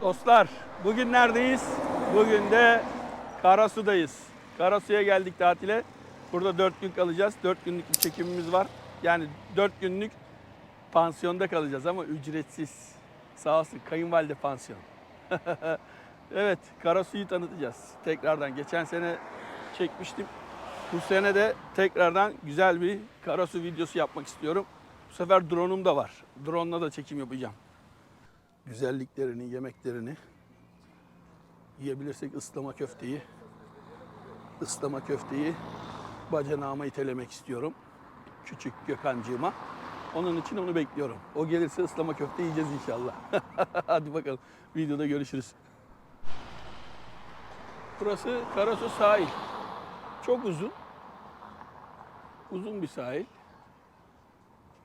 Dostlar, bugün neredeyiz? Bugün de Karasu'dayız. Karasu'ya geldik tatile. Burada 4 gün kalacağız. 4 günlük bir çekimimiz var. Yani 4 günlük pansiyonda kalacağız ama ücretsiz. Sağ olsun kayınvalide pansiyon. evet, Karasu'yu tanıtacağız. Tekrardan geçen sene çekmiştim. Bu sene de tekrardan güzel bir Karasu videosu yapmak istiyorum. Bu sefer drone'um da var. Drone'la da çekim yapacağım güzelliklerini, yemeklerini yiyebilirsek ıslama köfteyi, ıslama köfteyi bacanağıma itelemek istiyorum. Küçük Gökhancığıma. Onun için onu bekliyorum. O gelirse ıslama köfte yiyeceğiz inşallah. Hadi bakalım videoda görüşürüz. Burası Karasu sahil. Çok uzun. Uzun bir sahil.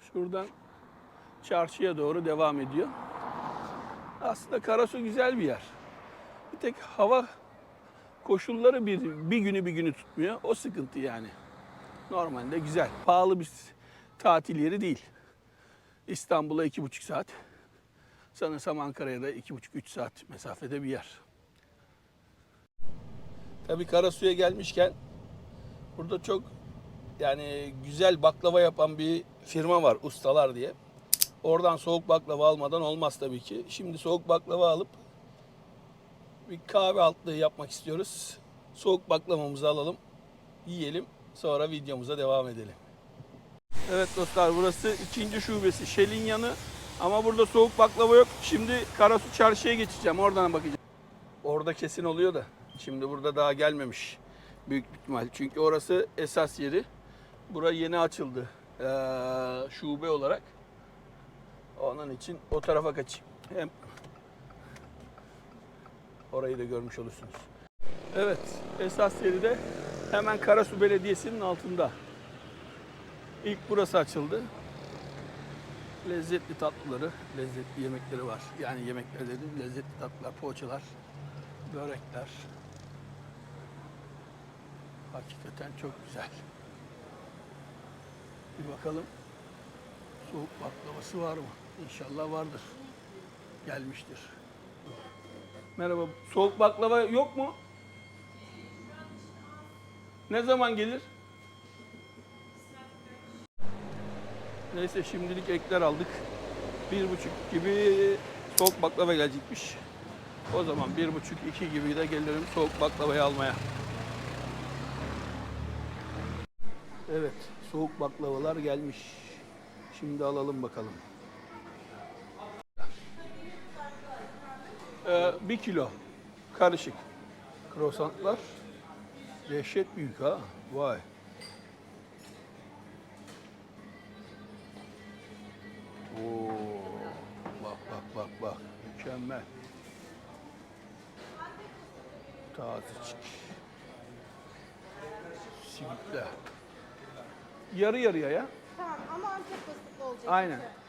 Şuradan çarşıya doğru devam ediyor. Aslında Karasu güzel bir yer. Bir tek hava koşulları bir, bir günü bir günü tutmuyor. O sıkıntı yani. Normalde güzel. Pahalı bir tatil yeri değil. İstanbul'a iki buçuk saat. Sanırsam Ankara'ya da iki buçuk üç saat mesafede bir yer. Tabii Karasu'ya gelmişken burada çok yani güzel baklava yapan bir firma var Ustalar diye. Oradan soğuk baklava almadan olmaz tabii ki. Şimdi soğuk baklava alıp bir kahve altlığı yapmak istiyoruz. Soğuk baklavamızı alalım, yiyelim. Sonra videomuza devam edelim. Evet dostlar burası ikinci şubesi Şel'in yanı. Ama burada soğuk baklava yok. Şimdi Karasu Çarşı'ya geçeceğim. Oradan bakacağım. Orada kesin oluyor da. Şimdi burada daha gelmemiş. Büyük ihtimal. Çünkü orası esas yeri. Bura yeni açıldı. Ee, şube olarak. Onun için o tarafa kaçayım. Hem orayı da görmüş olursunuz. Evet, esas yeri de hemen Karasu Belediyesi'nin altında. İlk burası açıldı. Lezzetli tatlıları, lezzetli yemekleri var. Yani yemekler dedim, lezzetli tatlılar, poğaçalar, börekler. Hakikaten çok güzel. Bir bakalım soğuk baklavası var mı? İnşallah vardır. Gelmiştir. Merhaba. Soğuk baklava yok mu? Ne zaman gelir? Neyse şimdilik ekler aldık. Bir buçuk gibi soğuk baklava gelecekmiş. O zaman bir buçuk iki gibi de gelirim soğuk baklavayı almaya. Evet, soğuk baklavalar gelmiş. Şimdi alalım bakalım. Ee, bir kilo karışık. Krosantlar dehşet büyük ha. Vay. Oo, bak bak bak bak. Mükemmel. Tazecik. Simitler. Yarı yarıya ya. Tamam ama Antep fıstıklı olacak. Aynen. Oho,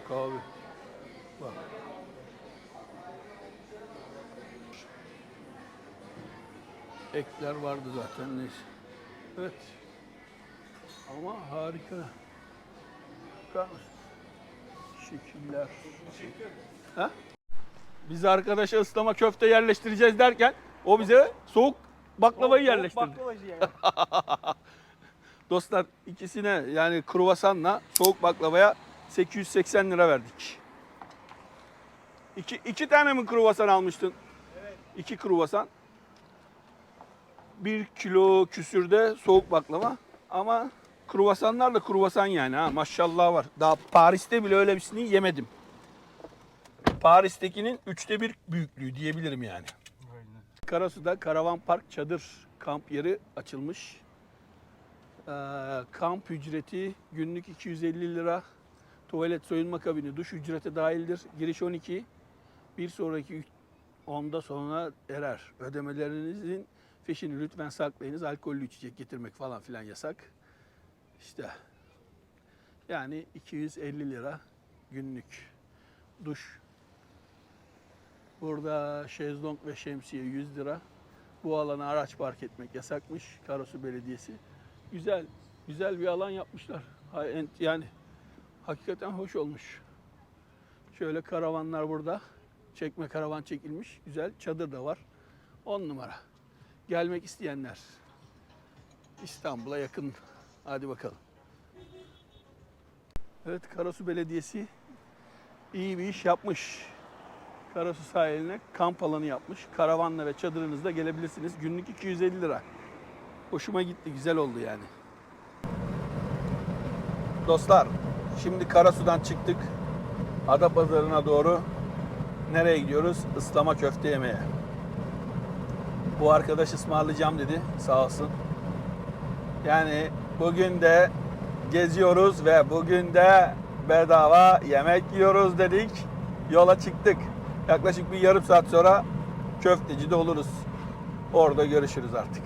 bak abi. Bak. Ekler vardı zaten neyse. Evet. Ama harika. Bakar? Şekiller. Ha? Biz arkadaşa ıslama köfte yerleştireceğiz derken o bize soğuk baklavayı yerleştirdi. Baklavacı yani. Dostlar ikisine yani kruvasanla soğuk baklavaya 880 lira verdik. İki, iki tane mi kruvasan almıştın? Evet. İki kruvasan. Bir kilo küsürde soğuk baklava ama kruvasanlar da kruvasan yani ha maşallah var. Daha Paris'te bile öyle birisini yemedim. Paris'tekinin üçte bir büyüklüğü diyebilirim yani. Karasu'da Karavan Park çadır kamp yeri açılmış. Ee, kamp ücreti günlük 250 lira. Tuvalet soyunma kabini, duş ücreti dahildir. Giriş 12. Bir sonraki 10'da sonra erer. Ödemelerinizin fişini lütfen saklayınız. Alkollü içecek getirmek falan filan yasak. İşte yani 250 lira günlük duş. Burada şezlong ve şemsiye 100 lira. Bu alana araç park etmek yasakmış Karasu Belediyesi. Güzel, güzel bir alan yapmışlar. Yani hakikaten hoş olmuş. Şöyle karavanlar burada. Çekme karavan çekilmiş. Güzel. Çadır da var. 10 numara. Gelmek isteyenler. İstanbul'a yakın. Hadi bakalım. Evet Karasu Belediyesi iyi bir iş yapmış. Karasu sahiline kamp alanı yapmış. Karavanla ve çadırınızda gelebilirsiniz. Günlük 250 lira. Hoşuma gitti. Güzel oldu yani. Dostlar, şimdi Karasu'dan çıktık. Adapazarı'na doğru nereye gidiyoruz? Islama köfte yemeye. Bu arkadaş ısmarlayacağım dedi. Sağ olsun. Yani bugün de geziyoruz ve bugün de bedava yemek yiyoruz dedik. Yola çıktık. Yaklaşık bir yarım saat sonra köftecide oluruz. Orada görüşürüz artık.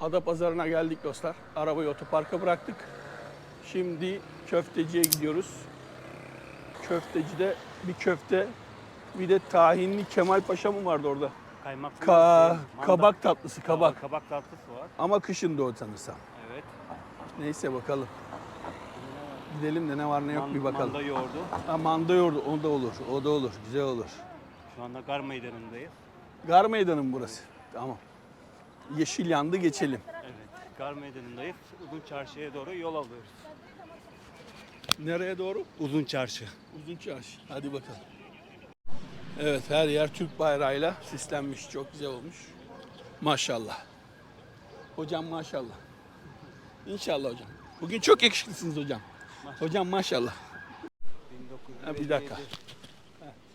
Ada pazarına geldik dostlar. Arabayı otoparka bıraktık. Şimdi köfteciye gidiyoruz. Köftecide bir köfte, bir de tahinli Kemal Paşa mı vardı orada? Kaymak Ka- manda. kabak tatlısı, kabak. Kabak tatlısı var. Ama kışın o sanırsam. Evet. Neyse bakalım. Gidelim de ne var ne yok Man- bir bakalım. Manda yoğurdu. Ha, manda yoğurdu, o da olur, o da olur, güzel olur. Şu anda Gar Meydanı'ndayız. Gar meydanı mı burası? Tamam. Yeşil yandı geçelim. Gar Meydanı'ndayız. Uzun Çarşı'ya doğru yol alıyoruz. Nereye doğru? Uzun Çarşı. Uzun çarşı. Hadi bakalım. Evet her yer Türk bayrağıyla süslenmiş. Çok güzel olmuş. Maşallah. Hocam maşallah. İnşallah hocam. Bugün çok yakışıklısınız hocam. Hocam maşallah. 1957 Ha, bir dakika. Heh,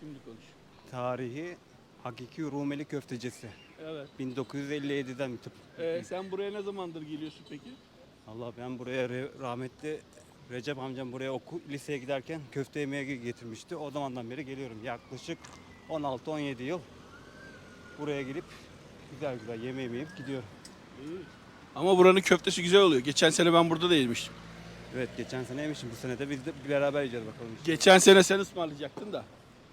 şimdi konuş. Tarihi Hakiki Rumeli Köftecisi. Evet. 1957'den bir tıp. Ee, sen buraya ne zamandır geliyorsun peki? Allah ben buraya re- rahmetli Recep amcam buraya oku, liseye giderken köfte yemeye getirmişti. O zamandan beri geliyorum. Yaklaşık 16-17 yıl buraya gelip güzel güzel yemeğimi yiyip gidiyorum. Ama buranın köftesi güzel oluyor. Geçen sene ben burada da yemiştim. Evet geçen sene yemişim. Bu sene de biz de beraber yiyeceğiz bakalım. Geçen sene sen ısmarlayacaktın da.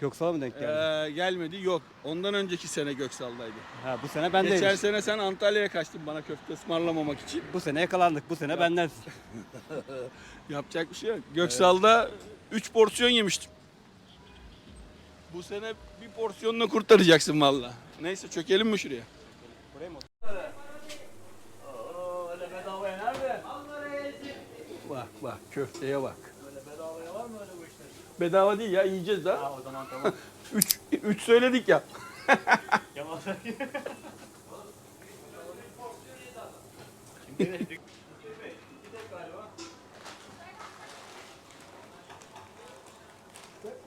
Göksal'a mı denk geldi? Ee, gelmedi. Yok. Ondan önceki sene Göksal'daydı. ha, bu sene ben Geçen sene sen Antalya'ya kaçtın bana köfte ısmarlamamak için. Bu sene yakalandık. Bu sene bendensin. Yapacak bir şey yok. Göksal'da 3 porsiyon yemiştim. Bu sene bir porsiyonla kurtaracaksın valla. Neyse çökelim mi şuraya? Buraya mı? Bak bak köfteye bak. Böyle bedavaya var mı öyle bu işler? Bedava değil ya yiyeceğiz daha. Ha o zaman tamam. 3 3 söyledik ya. Yalan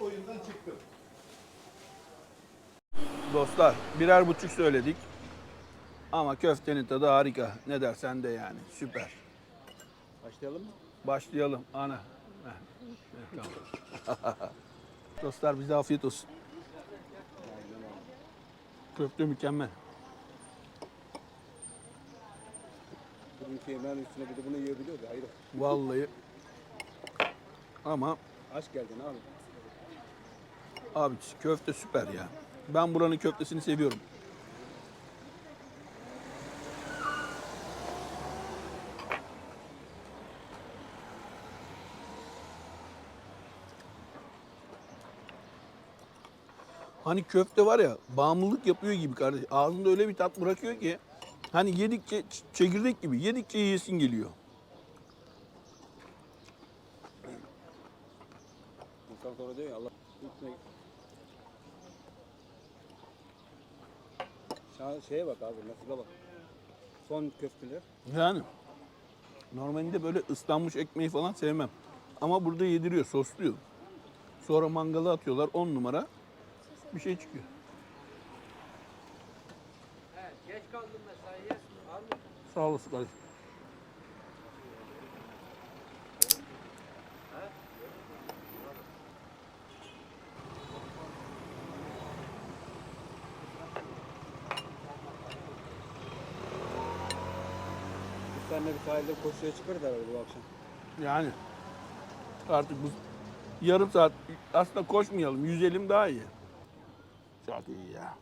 oyundan çıktım. Dostlar birer buçuk söyledik. Ama köftenin tadı harika. Ne dersen de yani süper. Başlayalım mı? Başlayalım ana. Dostlar bize afiyet olsun. Köfte mükemmel. Bugünkü yemeğin üstüne bir de bunu yiyebiliyordu. Hayır. Vallahi. Ama Aç geldin abi. abi köfte süper ya. Ben buranın köftesini seviyorum. Hani köfte var ya bağımlılık yapıyor gibi kardeş. Ağzında öyle bir tat bırakıyor ki hani yedikçe çekirdek gibi yedikçe yiyesin geliyor. Sonra diyor ya Allah Şa- şeye bak abi nasibe bak. Son köfteler. Yani normalde böyle ıslanmış ekmeği falan sevmem. Ama burada yediriyor, sosluyor. Sonra mangala atıyorlar 10 numara. Bir şey çıkıyor. Geç kaldım mesaiye. Sağ olasın kardeşim. Biz seninle bir sahilde koşuya çıkarız herhalde bu akşam. Yani artık bu yarım saat aslında koşmayalım. Yüzelim daha iyi. Çok iyi ya.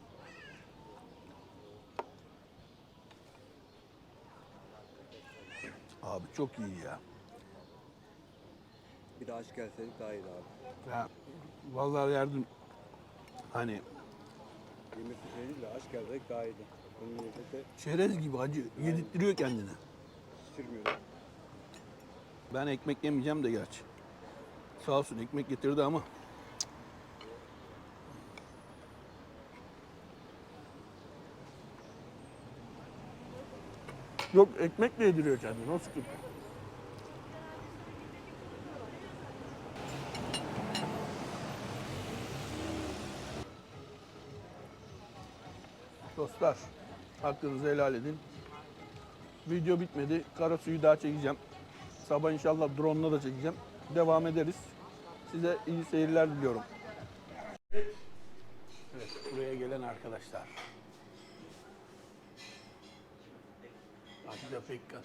Abi çok iyi ya. Bir de aç gelseydik daha iyiydi abi. Ya, vallahi derdim hani Yemek şey değil de aç gelseydik daha iyiydi. Bunun lezzeti çerez gibi acı yedirttiriyor kendine. şişirmiyor. Ben ekmek yemeyeceğim de gerçi. Sağ olsun ekmek getirdi ama. Yok ekmek de yediriyor kendine. O sıkıntı. Dostlar, hakkınızı helal edin. Video bitmedi. Kara suyu daha çekeceğim. Sabah inşallah drone'la da çekeceğim. Devam ederiz. Size iyi seyirler diliyorum. Evet, buraya gelen arkadaşlar. Pekkan,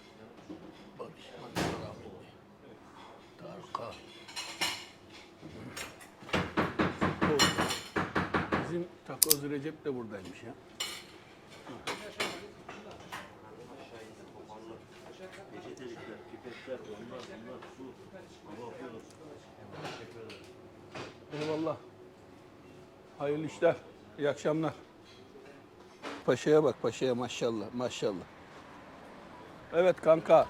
Barış Manço rahmetli, Futbol. Bizim Takoz Recep de buradaymış ya. Eyvallah. Hayırlı işler. İyi akşamlar. Paşaya bak paşaya maşallah maşallah. Evet kanka.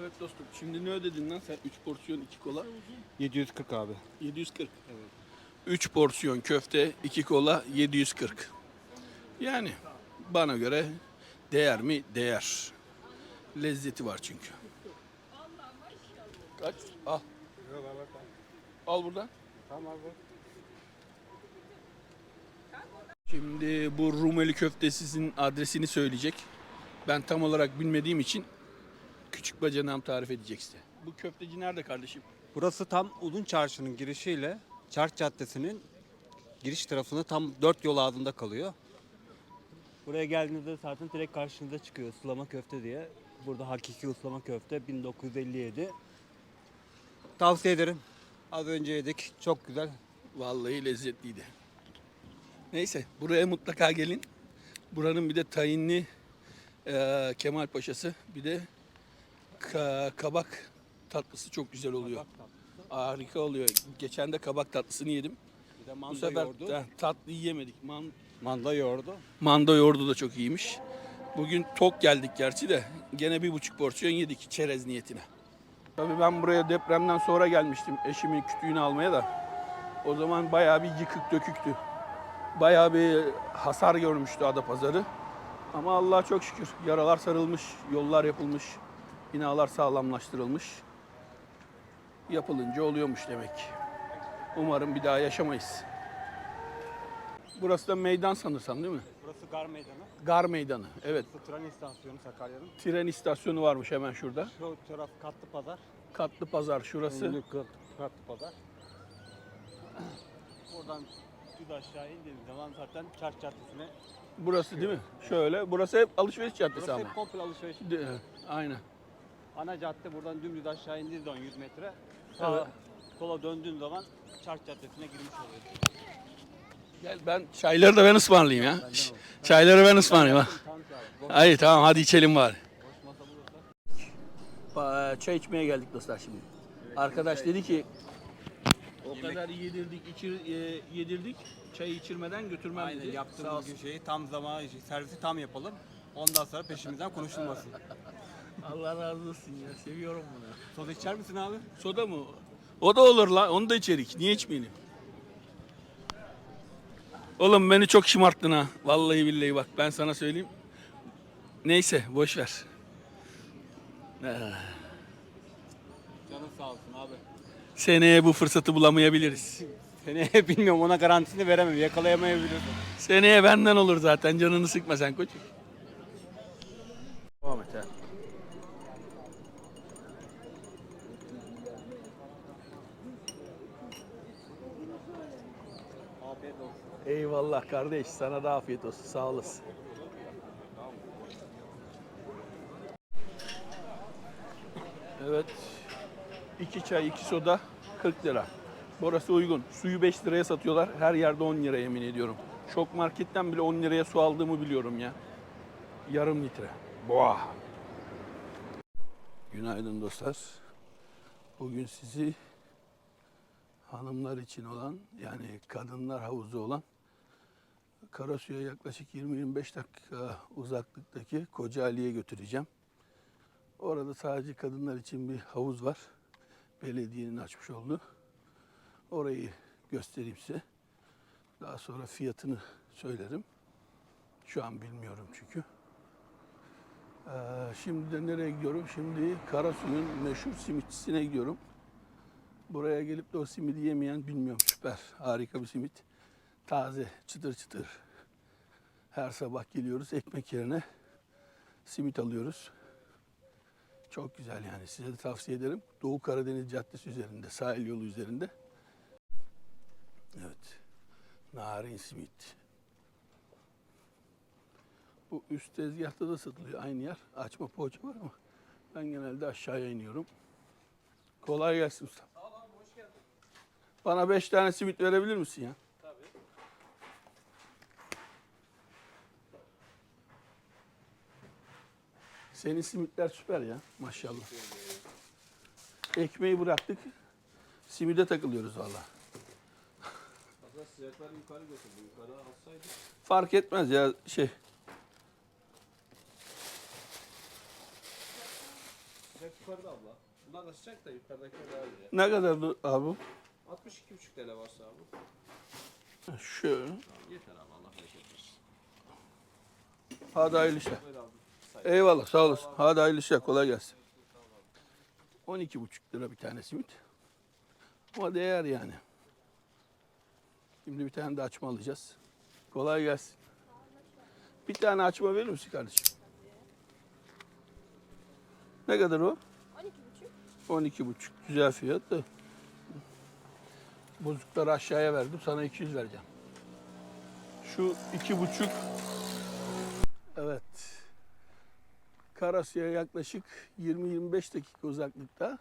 Evet dostum şimdi ne ödedin lan sen 3 porsiyon 2 kola 740 abi. 740. Evet. 3 porsiyon köfte 2 kola 740. Yani bana göre değer mi? Değer. Lezzeti var çünkü. Kaç? Al. Al buradan. Tamam abi. Şimdi bu Rumeli köftesinin adresini söyleyecek. Ben tam olarak bilmediğim için küçük bacanağım tarif edecek size. Bu köfteci nerede kardeşim? Burası tam Uzun Çarşı'nın girişiyle Çark Caddesi'nin giriş tarafında tam dört yol ağzında kalıyor. Buraya geldiğinizde zaten direkt karşınıza çıkıyor ıslama köfte diye. Burada hakiki ıslama köfte 1957. Tavsiye ederim. Az önce yedik. Çok güzel. Vallahi lezzetliydi. Neyse buraya mutlaka gelin. Buranın bir de tayinli eee Kemal Paşa'sı bir de ka- kabak tatlısı çok güzel oluyor. Harika oluyor. Geçen de kabak tatlısını yedim. Bir de Bu manda sefer yoğurdu. tatlıyı yemedik. Man- Manda yoğurdu. Manda yoğurdu da çok iyiymiş. Bugün tok geldik gerçi de gene bir buçuk porsiyon yedik çerez niyetine. Tabii ben buraya depremden sonra gelmiştim eşimin kütüğünü almaya da. O zaman bayağı bir yıkık döküktü. Bayağı bir hasar görmüştü Adapazarı. Ama Allah'a çok şükür yaralar sarılmış, yollar yapılmış, binalar sağlamlaştırılmış. Yapılınca oluyormuş demek. Umarım bir daha yaşamayız. Burası da meydan sanırsam değil mi? Burası Gar Meydanı. Gar Meydanı. Evet. Burası tren istasyonu Sakarya'nın. Tren istasyonu varmış hemen şurada. Şu taraf Katlı Pazar. Katlı Pazar şurası. Ünlü Kat- Katlı Pazar. Oradan düz aşağı indiğiniz zaman zaten Çark Caddesi'ne Burası değil mi? Şöyle. Burası hep alışveriş caddesi Burası ama. hep komple alışveriş. De- Aynen. Ana cadde buradan dümdüz aşağı indiğiniz zaman 100 metre. Sağa, Evet. sola döndüğün zaman Çark Caddesi'ne girmiş oluyorsun. Gel ben çayları da ben ısmarlayayım ya. Şş, Çayları ben ısmarlayayım ha. Tam. Hayır tamam hadi içelim bari. Boş masa bulursa. Çay içmeye geldik dostlar şimdi. Arkadaş dedi ki kadar yedirdik, içir, e, yedirdik. Çay içirmeden götürmem Aynen dedi. Sağ yaptığımız olsun. şeyi tam zaman servisi tam yapalım. Ondan sonra peşimizden konuşulmasın. Allah razı olsun ya. Seviyorum bunu. Soda içer misin abi? Soda mı? O da olur lan. Onu da içerik. Niye içmeyelim? Oğlum beni çok şımarttın ha. Vallahi billahi bak ben sana söyleyeyim. Neyse boş ver. Ah, Canın sağ olsun abi. Seneye bu fırsatı bulamayabiliriz. Seni bilmiyorum ona garantisini veremem. Yakalayamayabilirsin. Seneye benden olur zaten. Canını sıkma sen koçum. Devam et ha. Eyvallah kardeş. Sana da afiyet olsun. Sağ olasın. Evet. iki çay, iki soda 40 lira. Burası uygun. Suyu 5 liraya satıyorlar. Her yerde 10 lira yemin ediyorum. Şok marketten bile 10 liraya su aldığımı biliyorum ya. Yarım litre. Boğa. Günaydın dostlar. Bugün sizi hanımlar için olan yani kadınlar havuzu olan Karasu'ya yaklaşık 20-25 dakika uzaklıktaki Kocaeli'ye götüreceğim. Orada sadece kadınlar için bir havuz var. Belediyenin açmış olduğu. Orayı göstereyim size. Daha sonra fiyatını söylerim. Şu an bilmiyorum çünkü. Ee, şimdi de nereye gidiyorum? Şimdi Karasu'nun meşhur simitçisine gidiyorum. Buraya gelip de o simidi yemeyen bilmiyorum. Süper. Harika bir simit. Taze, çıtır çıtır. Her sabah geliyoruz. Ekmek yerine simit alıyoruz. Çok güzel yani. Size de tavsiye ederim. Doğu Karadeniz Caddesi üzerinde, sahil yolu üzerinde. Evet. Narin simit. Bu üst tezgahta da satılıyor aynı yer. Açma poğaça var ama ben genelde aşağıya iniyorum. Kolay gelsin usta. Sağ ol abi hoş geldin. Bana beş tane simit verebilir misin ya? Senin simitler süper ya maşallah. Ekmeği bıraktık. Simide takılıyoruz valla. Aslında sıcakları yukarı götürdü. Yukarı alsaydı. Fark etmez ya şey. Sıcak yukarıda abla. Bunlar da sıcak da yukarıdakiler daha iyi. Ne kadardı abi? 62,5 TL varsa abi. Şöyle. Yeter abi Allah bereket versin. Hadi hayırlı işler. Böyle abi. Eyvallah sağ olasın. Hadi hayırlı işler kolay gelsin. 12,5 lira bir tane simit. Ama değer yani. Şimdi bir tane de açma alacağız. Kolay gelsin. Bir tane açma verir misin kardeşim? Ne kadar o? 12,5. 12,5. Güzel fiyat da. Bozukları aşağıya verdim. Sana 200 vereceğim. Şu 2,5. Evet. Karasya'ya yaklaşık 20-25 dakika uzaklıkta.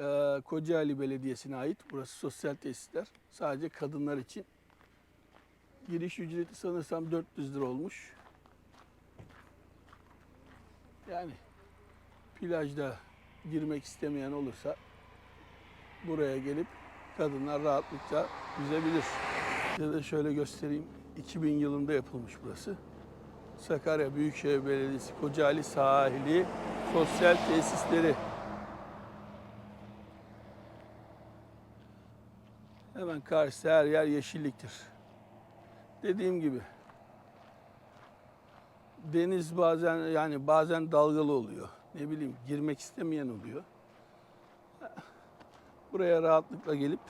Ee, Kocaeli Belediyesi'ne ait. Burası sosyal tesisler. Sadece kadınlar için. Giriş ücreti sanırsam 400 lira olmuş. Yani plajda girmek istemeyen olursa buraya gelip kadınlar rahatlıkla yüzebilir. Size de şöyle göstereyim. 2000 yılında yapılmış burası. Sakarya Büyükşehir Belediyesi Kocaeli Sahili Sosyal Tesisleri. Hemen karşısı her yer yeşilliktir. Dediğim gibi deniz bazen yani bazen dalgalı oluyor. Ne bileyim girmek istemeyen oluyor. Buraya rahatlıkla gelip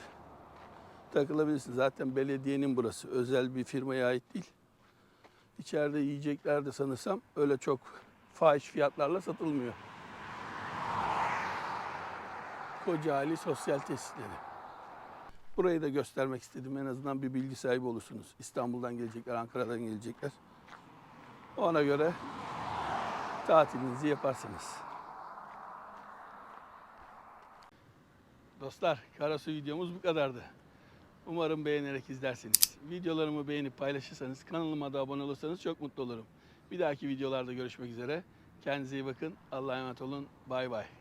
takılabilirsin. Zaten belediyenin burası. Özel bir firmaya ait değil. İçeride yiyecekler de sanırsam öyle çok fahiş fiyatlarla satılmıyor. Kocaeli Sosyal Tesisleri. Burayı da göstermek istedim. En azından bir bilgi sahibi olursunuz. İstanbul'dan gelecekler, Ankara'dan gelecekler. Ona göre tatilinizi yaparsınız. Dostlar, Karasu videomuz bu kadardı. Umarım beğenerek izlersiniz. Videolarımı beğenip paylaşırsanız, kanalıma da abone olursanız çok mutlu olurum. Bir dahaki videolarda görüşmek üzere. Kendinize iyi bakın. Allah'a emanet olun. Bay bay.